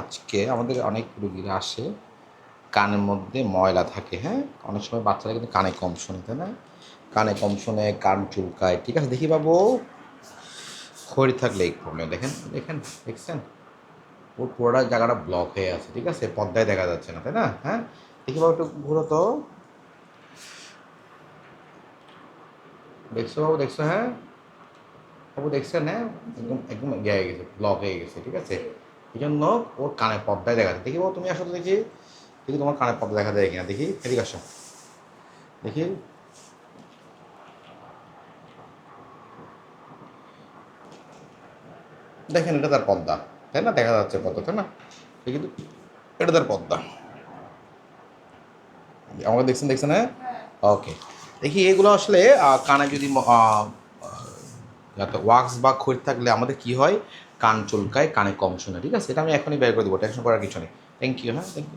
আজকে আমাদের অনেক রুগীরা আসে, কানের মধ্যে ময়লা থাকে হ্যাঁ? অনেক সময় বাচ্চারা কিন্তু কানে কম শোনে, তাই না? কানে কম শোনে, কান চুলকায়, ঠিক আছে? দেখি বাবু, খড়ি থাকলে এই প্রবলেম দেখেন দেখেন, দেখছেন? ওর পুরোটা জায়গাটা ব্লক হয়ে আছে, ঠিক আছে? পদ্মায় দেখা যাচ্ছে না, তাই না? হ্যাঁ? দেখি বাবু একটু ঘুরো তো। দেখছ বাবু, দেখছ হ্যাঁ? বাবু দেখছেন হ্যাঁ? একদম একদম গেছে ব্লক হয়ে গেছে, ঠিক আছে? এই জন্য ওর কানে পর্দায় দেখা যায়। দেখি বাবু তুমি আসলে দেখি। দেখি তোমার কানে পর্দা দেখা যায় কিনা। দেখি এদিকে আসো। দেখি। দেখেন এটা তার পর্দা। তাই না? দেখা যাচ্ছে পর্দা তাই না? কিন্তু এটা তার পর্দা। আমাকে দেখছেন দেখছেন হ্যাঁ? ওকে দেখি এগুলো আসলে কানে যদি ওয়াক্স বা খড়ি থাকলে আমাদের কি হয়? কান চুলকায়, কানে কম শোনা, ঠিক আছে? এটা আমি এখনই বের করে দেবো টেনশন করার কিছু নেই। থ্যাংক ইউ হ্যাঁ? Thank you